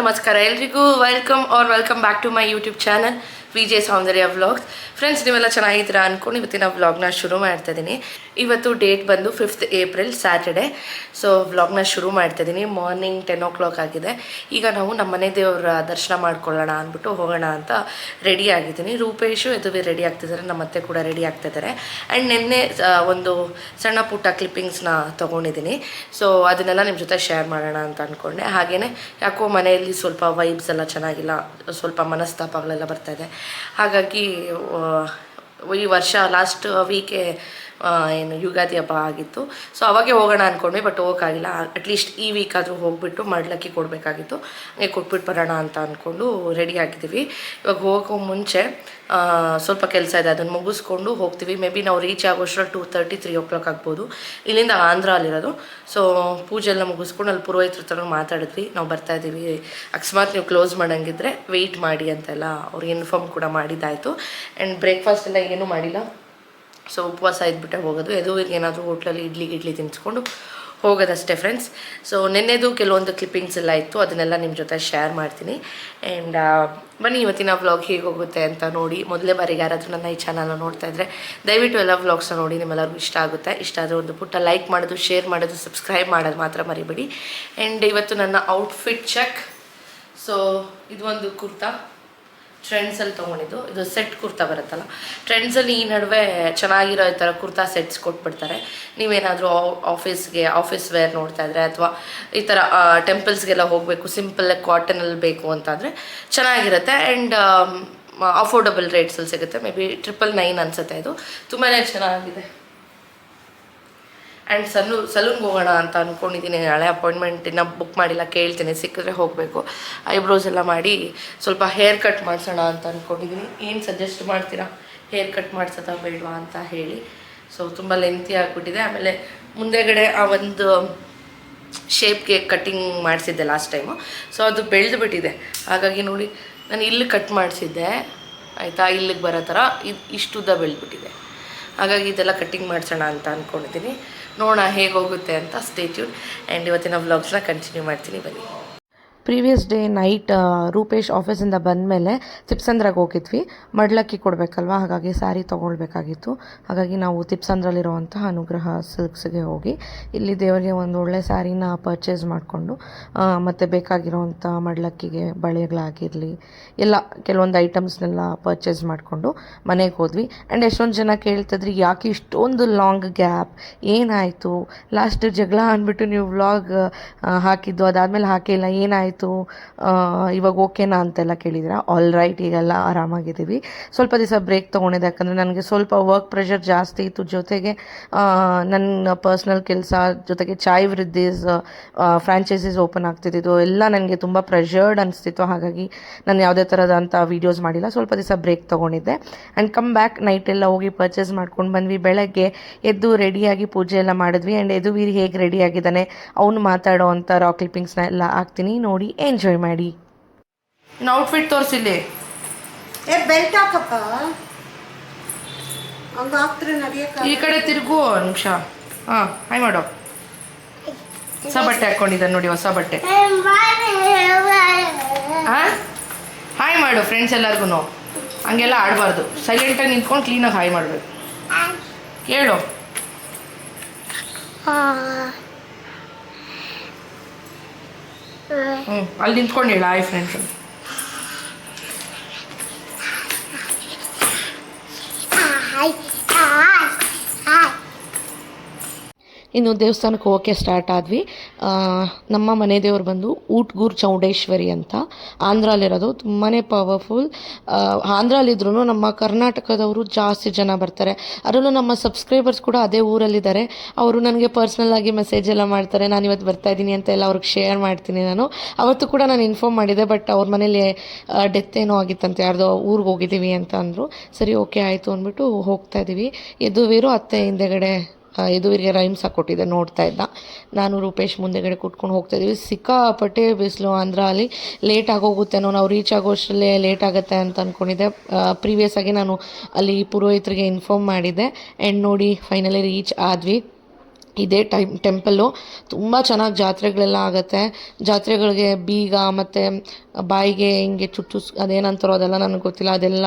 ನಮಸ್ಕಾರ ಎಲ್ರಿಗೂ. Welcome or welcome back to my YouTube channel V J Soundarya vlogs friends ನೀವೆಲ್ಲ ಚೆನ್ನಾಗಿದ್ದೀರಾ ಅಂದ್ಕೊಂಡು ಇವತ್ತಿನ ವ್ಲಾಗ್ನ ಶುರು ಮಾಡ್ತಾ ಇದ್ದೀನಿ. ಇವತ್ತು ಡೇಟ್ ಬಂದು ಫಿಫ್ತ್ ಏಪ್ರಿಲ್ ಸ್ಯಾಟರ್ಡೆ ಸೊ ವ್ಲಾಗ್ನ ಶುರು ಮಾಡ್ತಾಯಿದ್ದೀನಿ ಮಾರ್ನಿಂಗ್ ಟೆನ್ ಓ ಕ್ಲಾಕ್ ಆಗಿದೆ. ಈಗ ನಾವು ನಮ್ಮ ಮನೆ ದೇವರ ದರ್ಶನ ಮಾಡ್ಕೊಳ್ಳೋಣ ಅಂದ್ಬಿಟ್ಟು ಹೋಗೋಣ ಅಂತ ರೆಡಿ ಆಗಿದ್ದೀನಿ. ರೂಪೇಶು ಎದುವೆ ರೆಡಿ ಆಗ್ತಿದ್ದಾರೆ ನಮ್ಮ ಅತ್ತೆ ಕೂಡ ರೆಡಿ ಆಗ್ತಿದ್ದಾರೆ ಆ್ಯಂಡ್ ನಿನ್ನೆ ಒಂದು ಸಣ್ಣ ಪುಟ್ಟ ಕ್ಲಿಪ್ಪಿಂಗ್ಸ್ನ ತೊಗೊಂಡಿದ್ದೀನಿ. ಸೊ ಅದನ್ನೆಲ್ಲ ನಿಮ್ಮ ಜೊತೆ ಶೇರ್ ಮಾಡೋಣ ಅಂತ ಅಂದ್ಕೊಂಡೆ ಹಾಗೆಯೇ ಯಾಕೋ ಮನೆಯಲ್ಲಿ ಸ್ವಲ್ಪ ವೈಬ್ಸ್ ಎಲ್ಲ ಚೆನ್ನಾಗಿಲ್ಲ, ಸ್ವಲ್ಪ ಮನಸ್ತಾಪಗಳೆಲ್ಲ ಬರ್ತಾ ಇದೆ. ಹಾಗಾಗಿ ಈ ವರ್ಷ ಲಾಸ್ಟ್ ವೀಕೆ ಏನು ಯುಗಾದಿ ಹಬ್ಬ ಆಗಿತ್ತು. ಸೊ ಅವಾಗೆ ಹೋಗೋಣ ಅಂದ್ಕೊಂಡ್ವಿ ಬಟ್ ಹೋಗೋಕ್ಕಾಗಿಲ್ಲ. ಅಟ್ಲೀಸ್ಟ್ ಈ ವೀಕ್ ಆದರೂ ಹೋಗ್ಬಿಟ್ಟು ಮಾಡ್ಲಕ್ಕಿ ಕೊಡಬೇಕಾಗಿತ್ತು. ಹಂಗೆ ಕೊಟ್ಬಿಟ್ಟು ಬರೋಣ ಅಂತ ಅಂದ್ಕೊಂಡು ರೆಡಿ ಆಗಿದ್ದೀವಿ. ಇವಾಗ ಹೋಗೋ ಮುಂಚೆ ಸ್ವಲ್ಪ ಕೆಲಸ ಇದೆ. ಅದನ್ನು ಮುಗಿಸ್ಕೊಂಡು ಹೋಗ್ತೀವಿ. ಮೇ ಬಿ ನಾವು ರೀಚ್ ಆಗೋಷ್ಟ್ರಲ್ಲಿ two thirty three o'clock ಆಗ್ಬೋದು. ಇಲ್ಲಿಂದ ಆಂಧ್ರ ಅಲ್ಲಿರೋದು ಸೊ ಪೂಜೆ ಎಲ್ಲ ಮುಗಿಸ್ಕೊಂಡು ಅಲ್ಲಿ ಪುರೋಹಿತರ ಥರ ಮಾತಾಡಿದ್ವಿ. ನಾವು ಬರ್ತಾ ಇದ್ದೀವಿ. ಅಕಸ್ಮಾತ್ ನೀವು ಕ್ಲೋಸ್ ಮಾಡೋಂಗಿದ್ರೆ ವೆಯ್ಟ್ ಮಾಡಿ ಅಂತೆಲ್ಲ ಅವ್ರಿಗೆ ಇನ್ಫಾರ್ಮ್ ಕೂಡ ಮಾಡಿದ್ದಾಯಿತು. ಆ್ಯಂಡ್ ಬ್ರೇಕ್ಫಾಸ್ಟ್ ಎಲ್ಲ ಏನೂ ಮಾಡಿಲ್ಲ. ಸೊ ಉಪವಾಸ ಇದ್ಬಿಟ್ಟೆ ಹೋಗೋದು. ಎದುರಿಗೆ ಏನಾದರೂ ಹೋಟ್ಲಲ್ಲಿ ಇಡ್ಲಿ ಇಡ್ಲಿ ತಿನ್ಸ್ಕೊಂಡು ಹೋಗೋದಷ್ಟೇ ಫ್ರೆಂಡ್ಸ್ ಸೊ ನಿನ್ನೆದು ಕೆಲವೊಂದು ಕ್ಲಿಪ್ಪಿಂಗ್ಸ್ ಎಲ್ಲ ಇತ್ತು. ಅದನ್ನೆಲ್ಲ ನಿಮ್ಮ ಜೊತೆ ಶೇರ್ ಮಾಡ್ತೀನಿ. ಆ್ಯಂಡ್ ಬನ್ನಿ ಇವತ್ತಿನ ವ್ಲಾಗ್ ಹೇಗೆ ಹೋಗುತ್ತೆ ಅಂತ ನೋಡಿ. ಮೊದಲೇ ಬಾರಿಗೆ ಯಾರಾದರೂ ನನ್ನ ಈ ಚಾನಲ್ನ ನೋಡ್ತಾ ಇದ್ದರೆ ದಯವಿಟ್ಟು ಎಲ್ಲ ವ್ಲಾಗ್ಸ್ನ ನೋಡಿ. ನಿಮ್ಮೆಲ್ಲರಿಗೂ ಇಷ್ಟ ಆಗುತ್ತೆ. ಇಷ್ಟ ಆದರೆ ಒಂದು ಪುಟ್ಟ ಲೈಕ್ ಮಾಡೋದು ಶೇರ್ ಮಾಡೋದು ಸಬ್ಸ್ಕ್ರೈಬ್ ಮಾಡೋದು ಮಾತ್ರ ಮರಿಬೇಡಿ. ಆ್ಯಂಡ್ ಇವತ್ತು ನನ್ನ ಔಟ್ಫಿಟ್ ಚೆಕ್ ಸೊ ಇದು ಒಂದು ಕುರ್ತಾ. ಟ್ರೆಂಡ್ಸಲ್ಲಿ ತೊಗೊಂಡಿದ್ದು. ಇದು ಸೆಟ್ ಕುರ್ತಾ ಬರುತ್ತಲ್ಲ. ಟ್ರೆಂಡ್ಸಲ್ಲಿ ಈ ನಡುವೆ ಚೆನ್ನಾಗಿರೋ ಈ ಥರ ಕುರ್ತಾ ಸೆಟ್ಸ್ ಕೊಟ್ಬಿಡ್ತಾರೆ. ನೀವೇನಾದರೂ ಆಫೀಸ್ಗೆ ಆಫೀಸ್ ವೇರ್ ನೋಡ್ತಾ ಇದ್ರೆ ಅಥವಾ ಈ ಥರ ಟೆಂಪಲ್ಸ್ಗೆಲ್ಲ ಹೋಗಬೇಕು ಸಿಂಪಲ್ ಕಾಟನಲ್ಲಿ ಬೇಕು ಅಂತಂದರೆ ಚೆನ್ನಾಗಿರುತ್ತೆ. ಆ್ಯಂಡ್ ಅಫೋರ್ಡಬಲ್ ರೇಟ್ಸಲ್ಲಿ ಸಿಗುತ್ತೆ. ಮೇ ಬಿ ಟ್ರಿಪಲ್ ನೈನ್ ಅನಿಸುತ್ತೆ ಇದು. ತುಂಬಾ ಚೆನ್ನಾಗಿದೆ. ಆ್ಯಂಡ್ ಸಲೂನ್ ಸಲೂನ್ಗೆ ಹೋಗೋಣ ಅಂತ ಅಂದ್ಕೊಂಡಿದ್ದೀನಿ ಹಳೆ ಅಪಾಯಿಂಟ್ಮೆಂಟ್ ಬುಕ್ ಮಾಡಿಲ್ಲ, ಕೇಳ್ತೀನಿ. ಸಿಕ್ಕಿದ್ರೆ ಹೋಗಬೇಕು. ಐಬ್ರೋಸ್ ಎಲ್ಲ ಮಾಡಿ ಸ್ವಲ್ಪ ಹೇರ್ ಕಟ್ ಮಾಡಿಸೋಣ ಅಂತ ಅಂದ್ಕೊಂಡಿದ್ದೀನಿ ಏನು ಸಜೆಸ್ಟ್ ಮಾಡ್ತೀರಾ? ಹೇರ್ ಕಟ್ ಮಾಡಿಸೋದ ಬೇಡವಾ ಅಂತ ಹೇಳಿ. ಸೊ ತುಂಬ ಲೆಂತಿ ಆಗಿಬಿಟ್ಟಿದೆ. ಆಮೇಲೆ ಮುಂದೆಗಡೆ ಆ ಒಂದು ಶೇಪ್ಗೆ ಕಟ್ಟಿಂಗ್ ಮಾಡಿಸಿದ್ದೆ ಲಾಸ್ಟ್ ಟೈಮು ಸೊ ಅದು ಬೆಳೆದು ಬಿಟ್ಟಿದೆ ಹಾಗಾಗಿ ನೋಡಿ, ನಾನು ಇಲ್ಲಿ ಕಟ್ ಮಾಡಿಸಿದ್ದೆ. ಆಯಿತಾ? ಇಲ್ಲಿಗೆ ಬರೋ ಥರ ಇದು ಇಷ್ಟುದ್ದ ಬೆಳೆದ್ಬಿಟ್ಟಿದೆ. ಹಾಗಾಗಿ ಇದೆಲ್ಲ ಕಟ್ಟಿಂಗ್ ಮಾಡಿಸೋಣ ಅಂತ ಅಂದ್ಕೊಂಡಿದ್ದೀನಿ ನೋಡೋಣ ಹೇಗೆ ಹೋಗುತ್ತೆ ಅಂತ ಸ್ಟೇಟ್ಯೂಡ್ ಆ್ಯಂಡ್ ಇವತ್ತಿನ ವ್ಲಾಗ್ಸ್ನ ಕಂಟಿನ್ಯೂ ಮಾಡ್ತೀನಿ. ಬನ್ನಿ. ಪ್ರೀವಿಯಸ್ ಡೇ ನೈಟ್ ರೂಪೇಶ್ ಆಫೀಸಿಂದ ಬಂದಮೇಲೆ ತಿಪ್ಸಂದ್ರಾಗ ಹೋಗಿದ್ವಿ. ಮಡ್ಲಕ್ಕಿ ಕೊಡಬೇಕಲ್ವಾ? ಹಾಗಾಗಿ ಸ್ಯಾರಿ ತೊಗೊಳ್ಬೇಕಾಗಿತ್ತು. ಹಾಗಾಗಿ ನಾವು ತಿಪ್ಸಂದ್ರಲ್ಲಿರುವಂತಹ ಅನುಗ್ರಹ ಸಿಲ್ಕ್ಸ್ಗೆ ಹೋಗಿ ಇಲ್ಲಿ ದೇವರಿಗೆ ಒಂದು ಒಳ್ಳೆ ಸ್ಯಾರಿನ ಪರ್ಚೇಸ್ ಮಾಡಿಕೊಂಡು ಮತ್ತು ಬೇಕಾಗಿರೋವಂಥ ಮಡ್ಲಕ್ಕಿಗೆ ಬಳೆಗಳಾಗಿರಲಿ, ಎಲ್ಲ ಕೆಲವೊಂದು ಐಟಮ್ಸ್ನೆಲ್ಲ ಪರ್ಚೇಸ್ ಮಾಡಿಕೊಂಡು ಮನೆಗೆ ಹೋದ್ವಿ. ಆ್ಯಂಡ್ ಎಷ್ಟೊಂದು ಜನ ಕೇಳ್ತಿದ್ರಿ, ಯಾಕೆ ಇಷ್ಟೊಂದು ಲಾಂಗ್ ಗ್ಯಾಪ್ ಏನಾಯಿತು? ಲಾಸ್ಟ್ ಜಗಳ ಅಂದ್ಬಿಟ್ಟು ನೀವು ವ್ಲಾಗ್ ಹಾಕಿದ್ದು, ಅದಾದಮೇಲೆ ಹಾಕಿಲ್ಲ ಏನಾಯಿತು? ಇವಾಗ ಓಕೆನಾ ಅಂತೆಲ್ಲ ಕೇಳಿದ್ರೆ ಆಲ್ ರೈಟ್ ಈಗೆಲ್ಲ ಆರಾಮಾಗಿದ್ದೀವಿ. ಸ್ವಲ್ಪ ದಿವಸ ಬ್ರೇಕ್ ತೊಗೊಂಡಿದ್ದೆ, ಯಾಕಂದರೆ ನನಗೆ ಸ್ವಲ್ಪ ವರ್ಕ್ ಪ್ರೆಷರ್ ಜಾಸ್ತಿ ಇತ್ತು. ಜೊತೆಗೆ ನನ್ನ ಪರ್ಸ್ನಲ್ ಕೆಲಸ, ಜೊತೆಗೆ ಚಾಯ್ ವೃದ್ಧಿಸ್ ಫ್ರಾಂಚೈಸೀಸ್ ಓಪನ್ ಆಗ್ತಿದ್ದು ಎಲ್ಲ ನನಗೆ ತುಂಬ ಪ್ರೆಷರ್ಡ್ ಅನಿಸ್ತಿತ್ತು. ಹಾಗಾಗಿ ನಾನು ಯಾವುದೇ ಥರದಂಥ ವೀಡಿಯೋಸ್ ಮಾಡಿಲ್ಲ. ಸ್ವಲ್ಪ ದಿವಸ ಬ್ರೇಕ್ ತೊಗೊಂಡಿದ್ದೆ. ಆ್ಯಂಡ್ ಕಮ್ ಬ್ಯಾಕ್ ನೈಟ್ ಎಲ್ಲ ಹೋಗಿ ಪರ್ಚೇಸ್ ಮಾಡ್ಕೊಂಡು ಬಂದ್ವಿ. ಬೆಳಗ್ಗೆ ಎದ್ದು ರೆಡಿಯಾಗಿ ಪೂಜೆ ಎಲ್ಲ ಮಾಡಿದ್ವಿ. ಆ್ಯಂಡ್ ಎದುವೀರ್ ಹೇಗೆ ರೆಡಿ ಆಗಿದ್ದಾನೆ, ಅವನು ಮಾತಾಡೋ ಅಂಥ ರಾಕ್ ಕ್ಲಿಪ್ಪಿಂಗ್ಸ್ನ ಎಲ್ಲ ಹಾಕ್ತೀನಿ. ನೋಡಿ ಎಂಜಾಯ್ ಮಾಡಿ. ಔಟ್ಫಿಟ್ ತೋರಿಸಿಲ್ಲೇ. ಏ ಬೆಲ್ಟ್ ಹಾಕಪ್ಪ. ಹಂಗ ನಡಿಯಕ್ಕ ಈ ಕಡೆ ತಿರುಗು ನಿಮಿಷ. ಹಾಂ ಹಾಯ್ ಮಾಡೋ. ಹೊಸ ಬಟ್ಟೆ ಹಾಕ್ಕೊಂಡಿದ್ದಾನೆ ನೋಡಿ ಹೊಸ ಬಟ್ಟೆ. ಹಾಂ ಹಾಯ್ ಮಾಡು ಫ್ರೆಂಡ್ಸ್ ಎಲ್ಲರಿಗೂ ಹಂಗೆಲ್ಲ ಆಡಬಾರ್ದು. ಸೈಲೆಂಟಾಗಿ ನಿಂತ್ಕೊಂಡು ಕ್ಲೀನಾಗಿ ಹಾಯ್ ಮಾಡಬೇಕು. ಹೇಳು ಹ್ಞೂ ಅಲ್ಲಿ ನಿಂತ್ಕೊಂಡು ಹೇಳು ಹಾಯ್ ಫ್ರೆಂಡ್ಸ್ ಇನ್ನು ದೇವಸ್ಥಾನಕ್ಕೆ ಹೋಗೋಕ್ಕೆ ಸ್ಟಾರ್ಟ್ ಆದ್ವಿ. ನಮ್ಮ ಮನೆ ದೇವರು ಬಂದು ಊಟ್ಗೂರ್ ಚೌಡೇಶ್ವರಿ ಅಂತ. ಆಂಧ್ರಲ್ಲಿರೋದು ತುಂಬಾ ಪವರ್ಫುಲ್ ಆಂಧ್ರಲ್ಲಿದ್ರು ನಮ್ಮ ಕರ್ನಾಟಕದವರು ಜಾಸ್ತಿ ಜನ ಬರ್ತಾರೆ. ಅದರಲ್ಲೂ ನಮ್ಮ ಸಬ್ಸ್ಕ್ರೈಬರ್ಸ್ ಕೂಡ ಅದೇ ಊರಲ್ಲಿದ್ದಾರೆ. ಅವರು ನನಗೆ ಪರ್ಸ್ನಲ್ ಆಗಿ ಮೆಸೇಜ್ ಎಲ್ಲ ಮಾಡ್ತಾರೆ. ನಾನು ಇವತ್ತು ಬರ್ತಾ ಇದ್ದೀನಿ ಅಂತ ಎಲ್ಲ ಅವ್ರಿಗೆ ಶೇರ್ ಮಾಡ್ತೀನಿ ನಾನು. ಅವತ್ತು ಕೂಡ ನಾನು ಇನ್ಫಾರ್ಮ್ ಮಾಡಿದೆ ಬಟ್ ಅವ್ರ ಮನೇಲಿ ಡೆತ್ ಏನೋ ಆಗಿತ್ತಂತೆ. ಯಾರ್ದೋ ಊರಿಗೆ ಹೋಗಿದ್ದೀವಿ ಅಂತ ಅಂದರು. ಸರಿ ಓಕೆ ಆಯಿತು ಅಂದ್ಬಿಟ್ಟು ಹೋಗ್ತಾ ಇದ್ದೀವಿ. ಎದುವೀರು ಅತ್ತೆ ಹಿಂದೆಗಡೆ ಆ, ಇವರಿಗೆ ರೈಮ್ಸ್ ಹಾಕ್ಕೊಟ್ಟಿದ್ದೆ ನೋಡ್ತಾ ಇದ್ದ. ನಾನು ರೂಪೇಶ್ ಮುಂದೆಗಡೆ ಕುಟ್ಕೊಂಡು ಹೋಗ್ತಾ ಇದ್ದೀವಿ. ಸಿಕ್ಕಾಪಟ್ಟೆ ಬಿಸಿಲು ಆಂಧ್ರ ಅಲ್ಲಿ ಲೇಟ್ ಆಗೋಗುತ್ತೇನೋ ನಾವು ರೀಚ್ ಆಗೋಷ್ಟರಲ್ಲೇ ಲೇಟ್ ಆಗುತ್ತೆ ಅಂತ ಅಂದ್ಕೊಂಡಿದ್ದೆ ಪ್ರೀವಿಯಸ್ ಆಗಿ ನಾನು ಅಲ್ಲಿ ಪುರೋಹಿತರಿಗೆ ಇನ್ಫಾರ್ಮ್ ಮಾಡಿದ್ದೆ. ಆ್ಯಂಡ್ ನೋಡಿ ಫೈನಲಿ ರೀಚ್ ಆದ್ವಿ. ಇದೇ ಟೈಮ್ ಟೆಂಪಲ್ಲು ತುಂಬ ಚೆನ್ನಾಗಿ ಜಾತ್ರೆಗಳೆಲ್ಲ ಆಗುತ್ತೆ. ಜಾತ್ರೆಗಳಿಗೆ ಬೀಗ ಮತ್ತು ಬಾಯಿಗೆ ಹಿಂಗೆ ಚುಚ್ಚುಸ್ ಅದೇನಂತಾರೋ ಅದೆಲ್ಲ ನನಗೆ ಗೊತ್ತಿಲ್ಲ. ಅದೆಲ್ಲ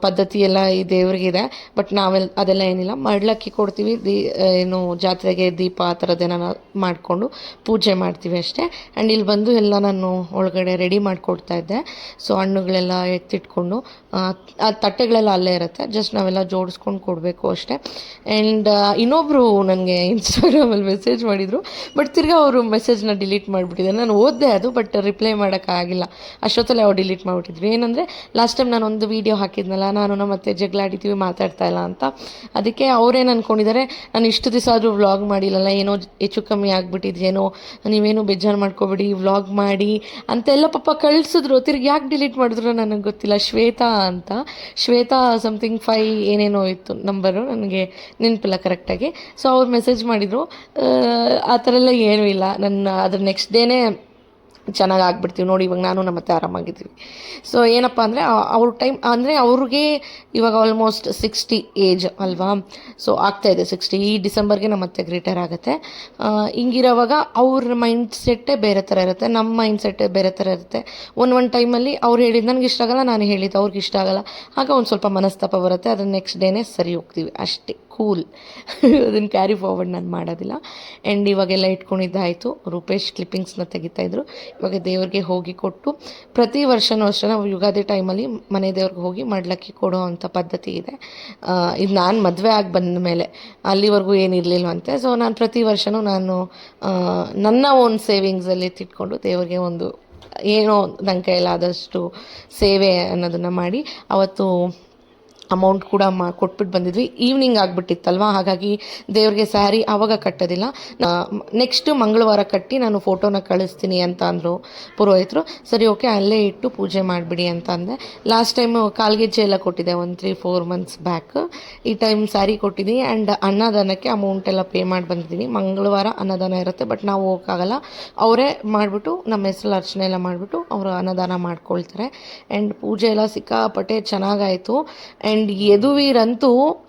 ಪದ್ಧತಿ ಎಲ್ಲ ಈ ದೇವ್ರಿಗಿದೆ. ಬಟ್ ನಾವೆಲ್ಲ ಅದೆಲ್ಲ ಏನಿಲ್ಲ. ಮಡ್ಲಕ್ಕಿ ಕೊಡ್ತೀವಿ. ದೀ ಏನು ಜಾತ್ರೆಗೆ ದೀಪ ಆ ಥರದ್ದೇನ ಮಾಡಿಕೊಂಡು ಪೂಜೆ ಮಾಡ್ತೀವಿ ಅಷ್ಟೇ. ಆ್ಯಂಡ್ ಇಲ್ಲಿ ಬಂದು ಎಲ್ಲ ನಾನು ಒಳಗಡೆ ರೆಡಿ ಮಾಡಿಕೊಡ್ತಾ ಇದ್ದೆ. ಸೊ ಹಣ್ಣುಗಳೆಲ್ಲ ಎತ್ತಿಟ್ಕೊಂಡು ಆ, ತಟ್ಟೆಗಳೆಲ್ಲ ಅಲ್ಲೇ ಇರುತ್ತೆ. ಜಸ್ಟ್ ನಾವೆಲ್ಲ ಜೋಡಿಸ್ಕೊಂಡು ಕೊಡಬೇಕು ಅಷ್ಟೇ. ಆ್ಯಂಡ್ ಇನ್ನೊಬ್ಬರು ನನಗೆ ಇನ್ಸ್ಟಾಗ್ರಾಮಲ್ಲಿ ಮೆಸೇಜ್ ಮಾಡಿದರು. ಬಟ್ ತಿರ್ಗಿ ಅವರು ಮೆಸೇಜ್ನ ಡಿಲೀಟ್ ಮಾಡಿಬಿಟ್ಟಿದ್ದಾರೆ. ನಾನು ಓದಿದೆ ಅದು ಬಟ್ ರಿಪ್ಲೈ ಮಾಡೋಕ್ಕಾಗಿಲ್ಲ ಅಷ್ಟೊತ್ತಲ್ಲಿ ಅವ್ರು ಡಿಲೀಟ್ ಮಾಡಿಬಿಟ್ಟಿದ್ರು. ಏನಂದರೆ ಲಾಸ್ಟ್ ಟೈಮ್ ನಾನು ಒಂದು ವೀಡಿಯೋ ಹಾಕಿದ್ನಲ್ಲ, ನಾನು ನಮ್ಮ ಮತ್ತೆ ಜಗಳಾಡಿದ್ದೀವಿ ಮಾತಾಡ್ತಾ ಇಲ್ಲ ಅಂತ. ಅದಕ್ಕೆ ಅವ್ರೇನು ಅಂದ್ಕೊಂಡಿದ್ದಾರೆ ನಾನು ಇಷ್ಟು ದಿವಸ ಆದರೂ ವ್ಲಾಗ್ ಮಾಡಿಲ್ಲಲ್ಲ, ಏನೋ ಹೆಚ್ಚು ಕಮ್ಮಿ ಆಗ್ಬಿಟ್ಟಿದ್ಯೇನೋ, ನೀವೇನು ಬೇಜಾರು ಮಾಡ್ಕೊಬೇಡಿ ವ್ಲಾಗ್ ಮಾಡಿ ಅಂತೆಲ್ಲ ಪಾಪ ಕಳಿಸಿದ್ರು. ತಿರ್ಗಿ ಯಾಕೆ ಡಿಲೀಟ್ ಮಾಡಿದ್ರು ನನಗೆ ಗೊತ್ತಿಲ್ಲ. ಶ್ವೇತಾ ಅಂತ. ಶ್ವೇತಾ ಸಮಥಿಂಗ್ ಫೈ ಏನೇನೋ ಇತ್ತು ನಂಬರು ನನಗೆ ನೆನಪಿಲ್ಲ ಕರೆಕ್ಟಾಗಿ ಸೊ ಅವ್ರು ಮೆಸೇಜ್ ಮಾಡಿದರು. ಆ ಥರ ಎಲ್ಲ ಏನೂ ಇಲ್ಲ. ನನ್ನ, ಅದ್ರ ನೆಕ್ಸ್ಟ್ ಡೇನೇ ಚೆನ್ನಾಗಿ ಆಗ್ಬಿಡ್ತೀವಿ ನೋಡಿ, ಇವಾಗ ನಾನು ನಮ್ಮ ಮತ್ತೆ ಆರಾಮಾಗಿದ್ದೀವಿ. ಸೊ ಏನಪ್ಪ ಅಂದರೆ ಅವ್ರ ಟೈಮ್, ಅಂದರೆ ಅವ್ರಿಗೆ ಇವಾಗ ಆಲ್ಮೋಸ್ಟ್ ಸಿಕ್ಸ್ಟಿ ಏಜ್ ಅಲ್ವಾ? ಸೊ ಆಗ್ತಾಯಿದೆ ಸಿಕ್ಸ್ಟಿ ಈ ಡಿಸೆಂಬರ್ಗೆ ನಮ್ಮ ಮತ್ತೆ ರಿಟೈರ್ ಆಗುತ್ತೆ. ಹಿಂಗಿರೋವಾಗ ಅವ್ರ ಮೈಂಡ್ ಸೆಟ್ಟೇ ಬೇರೆ ಥರ ಇರುತ್ತೆ. ನಮ್ಮ ಮೈಂಡ್ ಸೆಟ್ಟೇ ಬೇರೆ ಥರ ಇರುತ್ತೆ. ಒಂದು ಒಂದು ಟೈಮಲ್ಲಿ ಅವ್ರು ಹೇಳಿದ್ದು, ನನಗೆ ಇಷ್ಟ ಆಗಲ್ಲ, ನಾನು ಹೇಳಿದ್ದು ಅವ್ರಿಗೆ ಇಷ್ಟ ಆಗಲ್ಲ. ಆಗ ಒಂದು ಸ್ವಲ್ಪ ಮನಸ್ತಾಪ ಬರುತ್ತೆ. ಅದನ್ನ ನೆಕ್ಸ್ಟ್ ಡೇನೇ ಸರಿ ಹೋಗ್ತೀವಿ. ಅಷ್ಟೇ. ಕೂಲ್ ಅದನ್ನು ಕ್ಯಾರಿ ಫಾರ್ವರ್ಡ್ ನಾನು ಮಾಡೋದಿಲ್ಲ. ಆ್ಯಂಡ್ ಇವಾಗೆಲ್ಲ ಇಟ್ಕೊಂಡಿದ್ದಾಯಿತು. ರೂಪೇಶ್ ಕ್ಲಿಪ್ಪಿಂಗ್ಸ್ನ ತೆಗಿತಾಯಿದ್ರು ಇವಾಗ ದೇವ್ರಿಗೆ ಹೋಗಿ ಕೊಟ್ಟು ಪ್ರತಿ ವರ್ಷವೂ ಅಷ್ಟೇ ನಾವು ಯುಗಾದಿ ಟೈಮಲ್ಲಿ ಮನೆ ದೇವ್ರಿಗೆ ಹೋಗಿ ಮಾಡ್ಲಕ್ಕಿ ಕೊಡೋ ಅಂಥ ಪದ್ಧತಿ ಇದೆ. ಇದು ನಾನು ಮದುವೆ ಆಗಿ ಬಂದ ಮೇಲೆ ಅಲ್ಲಿವರೆಗೂ ಏನಿರಲಿಲ್ವಂತೆ ಸೊ ನಾನು ಪ್ರತಿ ವರ್ಷವೂ ನಾನು ನನ್ನ ಓನ್ ಸೇವಿಂಗ್ಸಲ್ಲಿ ತಿಟ್ಕೊಂಡು ದೇವ್ರಿಗೆ ಒಂದು ಏನೋ ನನ್ನ ಕೈಲಾದಷ್ಟು ಸೇವೆ ಅನ್ನೋದನ್ನು ಮಾಡಿ ಅವತ್ತು ಅಮೌಂಟ್ ಕೂಡ ಮಾ ಕೊಟ್ಬಿಟ್ಟು ಬಂದಿದ್ವಿ. ಈವ್ನಿಂಗ್ ಆಗಿಬಿಟ್ಟಿತ್ತಲ್ವ? ಹಾಗಾಗಿ ದೇವ್ರಿಗೆ ಸ್ಯಾರಿ ಆವಾಗ ಕಟ್ಟೋದಿಲ್ಲ. ನೆಕ್ಸ್ಟ್ ಮಂಗಳವಾರ ಕಟ್ಟಿ ನಾನು ಫೋಟೋನ ಕಳಿಸ್ತೀನಿ ಅಂತ ಅಂದರು ಪುರೋಹಿತರು. ಸರಿ ಓಕೆ ಅಲ್ಲೇ ಇಟ್ಟು ಪೂಜೆ ಮಾಡಿಬಿಡಿ ಅಂತ ಅಂದೆ. ಲಾಸ್ಟ್ ಟೈಮು ಕಾಲ್ಗೆಜ್ಜೆ ಎಲ್ಲ ಕೊಟ್ಟಿದ್ದೆ, ಒಂದು ತ್ರೀ ಫೋರ್ ಮಂತ್ಸ್ ಬ್ಯಾಕ್ ಈ ಟೈಮ್ ಸ್ಯಾರಿ ಕೊಟ್ಟಿದ್ದೀನಿ ಆ್ಯಂಡ್ ಅನ್ನದಾನಕ್ಕೆ ಅಮೌಂಟ್ ಎಲ್ಲ ಪೇ ಮಾಡಿ ಬಂದಿದ್ದೀನಿ. ಮಂಗಳವಾರ ಅನ್ನದಾನ ಇರುತ್ತೆ ಬಟ್ ನಾವು ಹೋಗೋಕ್ಕಾಗಲ್ಲ. ಅವರೇ ಮಾಡಿಬಿಟ್ಟು, ನಮ್ಮ ಹೆಸರು ಅರ್ಚನೆ ಎಲ್ಲ ಮಾಡಿಬಿಟ್ಟು, ಅವರು ಅನ್ನದಾನ ಮಾಡ್ಕೊಳ್ತಾರೆ. ಆ್ಯಂಡ್ ಪೂಜೆ ಎಲ್ಲ ಸಿಕ್ಕಾಪಟ್ಟೆ ಚೆನ್ನಾಗಾಯಿತು. ಆ್ಯಂಡ್ ಯದುವೀರಂತೂ,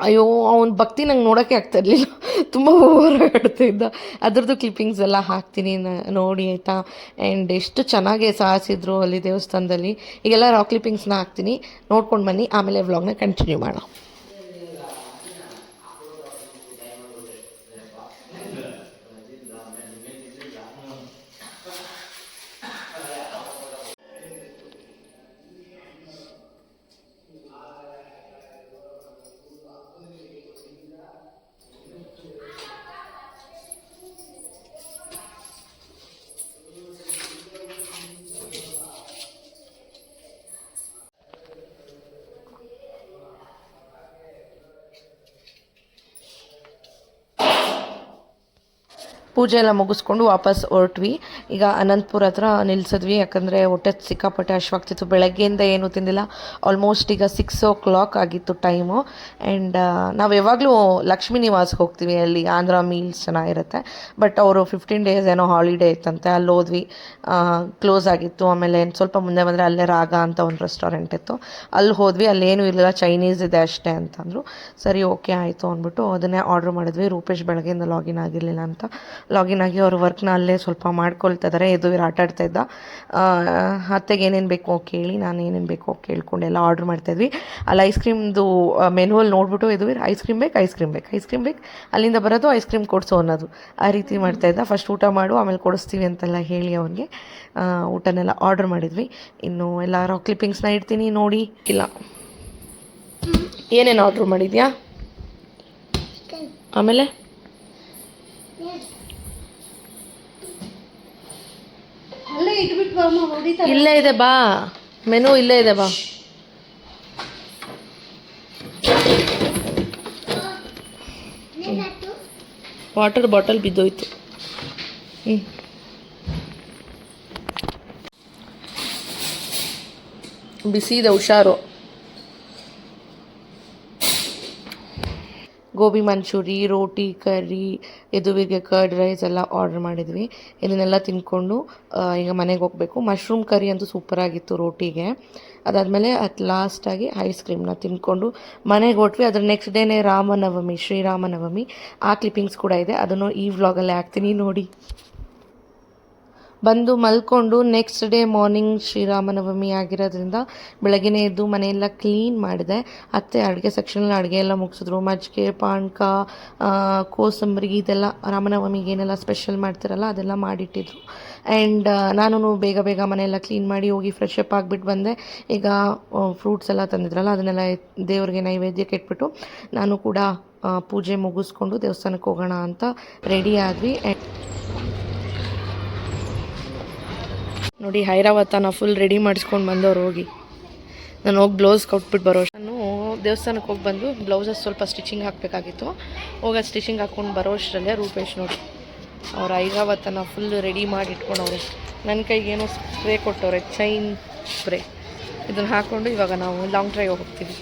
ಅಯ್ಯೋ, ಅವನ ಭಕ್ತಿ ನಂಗೆ ನೋಡೋಕ್ಕೆ ಆಗ್ತಾ ಇರಲಿಲ್ಲ. ತುಂಬ ಓವರಾಡ್ತಾ ಇದ್ದ ಅದ್ರದ್ದು ಕ್ಲಿಪ್ಪಿಂಗ್ಸ್ ಎಲ್ಲ ಹಾಕ್ತೀನಿ ನೋಡಿ, ಆಯಿತಾ? ಆ್ಯಂಡ್ ಎಷ್ಟು ಚೆನ್ನಾಗಿ ಸಾಹಸಿದ್ರು ಅಲ್ಲಿ ದೇವಸ್ಥಾನದಲ್ಲಿ. ಈಗೆಲ್ಲ ರಾಕ್ ಕ್ಲಿಪ್ಪಿಂಗ್ಸ್ನ ಹಾಕ್ತೀನಿ. ನೋಡ್ಕೊಂಡು ಬನ್ನಿ. ಆಮೇಲೆ ವ್ಲಾಗ್ನ ಕಂಟಿನ್ಯೂ ಮಾಡೋಣ. ಪೂಜೆ ಎಲ್ಲ ಮುಗಿಸ್ಕೊಂಡು ವಾಪಸ್ ಹೊರಟ್ವಿ. ಈಗ ಅನಂತಪುರ ಹತ್ರ ನಿಲ್ಸಿದ್ವಿ, ಯಾಕಂದರೆ ಹೊಟ್ಟೆ ಸಿಕ್ಕಾಪಟ್ಟೆ ಅಶ್ವಾಗ್ತಿತ್ತು. ಬೆಳಗ್ಗೆಯಿಂದ ಏನೂ ತಿಂದಿಲ್ಲ ಆಲ್ಮೋಸ್ಟ್ ಈಗ ಸಿಕ್ಸ್ ಓ ಕ್ಲಾಕ್ ಆಗಿತ್ತು ಟೈಮು ಆ್ಯಂಡ್ ನಾವು ಯಾವಾಗಲೂ ಲಕ್ಷ್ಮೀ ನಿವಾಸ್ಗೆ ಹೋಗ್ತೀವಿ, ಅಲ್ಲಿ ಆಂಧ್ರ ಮೀಲ್ಸ್ ಚೆನ್ನಾಗಿರುತ್ತೆ ಬಟ್ ಅವರು ಫಿಫ್ಟೀನ್ ಡೇಸ್ ಏನೋ ಹಾಲಿಡೇ ಇತ್ತಂತೆ, ಅಲ್ಲಿ ಹೋದ್ವಿ. ಕ್ಲೋಸ್ ಆಗಿತ್ತು. ಆಮೇಲೆ ಸ್ವಲ್ಪ ಮುಂದೆ ಬಂದರೆ ಅಲ್ಲೇ ರಾಗ ಅಂತ ಒಂದು ರೆಸ್ಟೋರೆಂಟ್ ಇತ್ತು. ಅಲ್ಲಿ ಹೋದ್ವಿ ಅಲ್ಲೇನೂ ಇರಲಿಲ್ಲ ಚೈನೀಸ್ ಇದೆ ಅಷ್ಟೇ ಅಂತಂದರು. ಸರಿ ಓಕೆ ಆಯಿತು ಅಂದ್ಬಿಟ್ಟು ಅದನ್ನೇ ಆರ್ಡ್ರ್ ಮಾಡಿದ್ವಿ. ರೂಪೇಶ್ ಬೆಳಗ್ಗೆಯಿಂದ ಲಾಗಿನ್ ಆಗಿರಲಿಲ್ಲ ಅಂತ. ಲಾಗಿನ್ ಆಗಿ ಅವ್ರ ವರ್ಕ್ನ ಅಲ್ಲೇ ಸ್ವಲ್ಪ ಮಾಡ್ಕೊಳ್ತಾ ಇದ್ದಾರೆ ಎದುರು ಆಟ ಆಡ್ತಾ ಇದ್ದ. ಅತ್ತೆಗೆ ಏನೇನು ಬೇಕೋ ಕೇಳಿ ನಾನು ಏನೇನು ಬೇಕೋ ಕೇಳ್ಕೊಂಡು ಎಲ್ಲ ಆರ್ಡ್ರ್ ಮಾಡ್ತಾಯಿದ್ವಿ ಅಲ್ಲಿ ಐಸ್ ಕ್ರೀಮ್ದು ಮೆನುವಲ್ಲಿ ನೋಡ್ಬಿಟ್ಟು ಇದು ಐಸ್ ಕ್ರೀಮ್ ಬೇಕು ಐಸ್ ಕ್ರೀಮ್ ಬೇಕು ಐಸ್ ಕ್ರೀಮ್ ಬೇಕು. ಅಲ್ಲಿಂದ ಬರೋದು ಐಸ್ ಕ್ರೀಮ್ ಕೊಡಿಸು ಅನ್ನೋದು. ಆ ರೀತಿ ಮಾಡ್ತಾಯಿದ್ದ ಫಸ್ಟ್ ಊಟ ಮಾಡು ಆಮೇಲೆ ಕೊಡಿಸ್ತೀವಿ ಅಂತೆಲ್ಲ ಹೇಳಿ ಅವನಿಗೆ. ಊಟನೆಲ್ಲ ಆರ್ಡ್ರ್ ಮಾಡಿದ್ವಿ. ಇನ್ನು ಎಲ್ಲ ರಾಕ್ ಕ್ಲಿಪ್ಪಿಂಗ್ಸ್ನ ಇಡ್ತೀನಿ ನೋಡಿ. ಇಲ್ಲ. ಏನೇನು ಆರ್ಡ್ರ್ ಮಾಡಿದ್ಯಾ? ಆಮೇಲೆ? ಇಲ್ಲೇ ಇದೆ ಬಾ. ಮೆನು ಇಲ್ಲೇ ಇದೆ ಬಾ. ವಾಟರ್ ಬಾಟಲ್ ಬಿದ್ದೋಯ್ತು. ಹ್ಞೂ ಬಿಸಿ ಇದೆ ಹುಷಾರು. ಗೋಬಿ ಮಂಚೂರಿ, ರೋಟಿ, ಕರಿ, ಎದುವಿಗೆ ಕರ್ಡ್ ರೈಸ್ ಎಲ್ಲ ಆರ್ಡರ್ ಮಾಡಿದ್ವಿ. ಇದನ್ನೆಲ್ಲ ತಿಂದ್ಕೊಂಡು ಈಗ ಮನೆಗೆ ಹೋಗಬೇಕು. ಮಶ್ರೂಮ್ ಕರಿ ಅಂತೂ ಸೂಪರಾಗಿತ್ತು ರೋಟಿಗೆ. ಅದಾದಮೇಲೆ ಅಟ್ ಲಾಸ್ಟಾಗಿ ಐಸ್ ಕ್ರೀಮ್ನ ತಿಂದ್ಕೊಂಡು ಮನೆಗೆ ಹೊಟ್ವಿ. ಅದ್ರ ನೆಕ್ಸ್ಟ್ ಡೇನೇ ರಾಮನವಮಿ, ಶ್ರೀರಾಮನವಮಿ. ಆ ಕ್ಲಿಪ್ಪಿಂಗ್ಸ್ ಕೂಡ ಇದೆ. ಅದನ್ನು ಈ ವ್ಲಾಗಲ್ಲೇ ಹಾಕ್ತೀನಿ ನೋಡಿ. ಬಂದು ಮಲ್ಕೊಂಡು ನೆಕ್ಸ್ಟ್ ಡೇ ಮಾರ್ನಿಂಗ್ ಶ್ರೀರಾಮನವಮಿ ಆಗಿರೋದ್ರಿಂದ ಬೆಳಗ್ಗೆನೇ ಎದ್ದು ಮನೆಯೆಲ್ಲ ಕ್ಲೀನ್ ಮಾಡಿದೆ. ಅತ್ತೆ ಅಡುಗೆ ಸೆಕ್ಷನಲ್ಲಿ ಅಡುಗೆ ಎಲ್ಲ ಮುಗಿಸಿದ್ರು. ಮಜ್ಜಿಗೆ, ಪಾನಕ ಕೋಸಂಬರಿ ಇದೆಲ್ಲ ರಾಮನವಮಿಗೆ ಏನೆಲ್ಲ ಸ್ಪೆಷಲ್ ಮಾಡ್ತಾರಲ್ಲ ಅದೆಲ್ಲ ಮಾಡಿಟ್ಟಿದ್ರು. ಆ್ಯಂಡ್ ನಾನು ಬೇಗ ಬೇಗ ಮನೆಯೆಲ್ಲ ಕ್ಲೀನ್ ಮಾಡಿ ಹೋಗಿ ಫ್ರೆಶ್ ಅಪ್ ಆಗಿಬಿಟ್ಟು ಬಂದೆ. ಈಗ ಫ್ರೂಟ್ಸ್ ಎಲ್ಲ ತಂದಿದ್ರಲ್ಲ ಅದನ್ನೆಲ್ಲ ದೇವರಿಗೆ ನೈವೇದ್ಯಕ್ಕೆ ಇಟ್ಬಿಟ್ಟು ನಾನು ಕೂಡ ಪೂಜೆ ಮುಗಿಸ್ಕೊಂಡು ದೇವಸ್ಥಾನಕ್ಕೆ ಹೋಗೋಣ ಅಂತ ರೆಡಿ ಆದ್ವಿ ಆ್ಯಂಡ್ ನೋಡಿ ಹೈರಾವತನ ಫುಲ್ ರೆಡಿ ಮಾಡಿಸ್ಕೊಂಡು ಬಂದವ್ರು ಹೋಗಿ. ನಾನು ಹೋಗಿ ಬ್ಲೌಸ್ ಕೊಟ್ಬಿಟ್ಟು ಬರೋ ನಾನು ದೇವಸ್ಥಾನಕ್ಕೆ ಹೋಗಿ ಬಂದು ಬ್ಲೌಸಸ್ ಸ್ವಲ್ಪ ಸ್ಟಿಚಿಂಗ್ ಹಾಕಬೇಕಾಗಿತ್ತು. ಹೋಗಿ ಸ್ಟಿಚಿಂಗ್ ಹಾಕ್ಕೊಂಡು ಬರೋ ಅಷ್ಟರಲ್ಲೇ ರೂಪೇಶ್ ನೋಡಿ. ಅವ್ರು ಐರಾವತನ ಫುಲ್ ರೆಡಿ ಮಾಡಿ ಇಟ್ಕೊಂಡವ್ರೆ. ನನ್ನ ಕೈಗೆ ಏನೋ ಸ್ಪ್ರೇ ಕೊಟ್ಟವ್ರೆ ಚೈನ್ ಸ್ಪ್ರೇ ಇದನ್ನು ಹಾಕ್ಕೊಂಡು ಇವಾಗ ನಾವು ಲಾಂಗ್ ಡ್ರೈವ್ ಹೋಗ್ತೀವಿ.